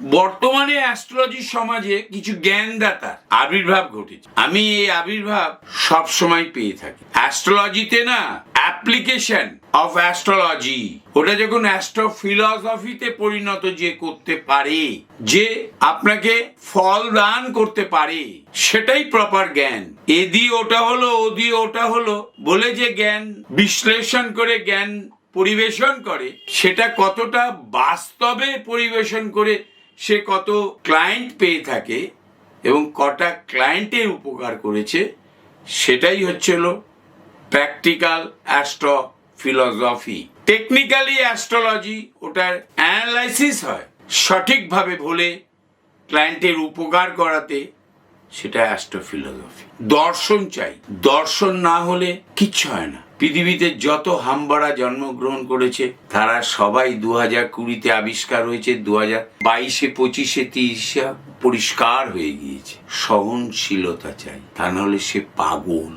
বর্তমানে অ্যাস্ট্রোলজি সমাজে কিছু জ্ঞানদাতার আবির্ভাব ঘটেছে। আমি এই আবির্ভাব সব সময় পেয়ে থাকি। অ্যাস্ট্রোলজিতে না অ্যাপ্লিকেশন অফ অ্যাস্ট্রোলজি ওটা যখন অ্যাস্ট্রো ফিলসফিতে পরিণত যে করতে পারে, যে আপনাকে ফল দান করতে পারে, সেটাই প্রপার জ্ঞান। এ দিয়ে ওটা হলো ওদি ওটা হলো, বলে যে জ্ঞান বিশ্লেষণ করে জ্ঞান পরিবেশন করে, সেটা কতটা বাস্তবে পরিবেশন করে সে কত ক্লায়েন্ট পেয়ে থাকে এবং কটা ক্লায়েন্টের উপকার করেছে, সেটাই হচ্ছে হলো practical astro philosophy technically astrology ওটার অ্যানালাইসিস হয়, সঠিকভাবে বলে ক্লায়েন্টের উপকার করাতে, সেটা অ্যাস্ট্রোফিলোসফি দর্শন চাই। দর্শন না হলে কিচ্ছু হয় না। পৃথিবীতে যত হামবাড়া জন্মগ্রহণ করেছে, তারা সবাই দু হাজার কুড়িতে আবিষ্কার হয়েছে দু হাজার বাইশে, পঁচিশে, তিরিশে পরিষ্কার হয়ে গিয়েছে। সহনশীলতা চাই। তা নাহলে সে পাগল।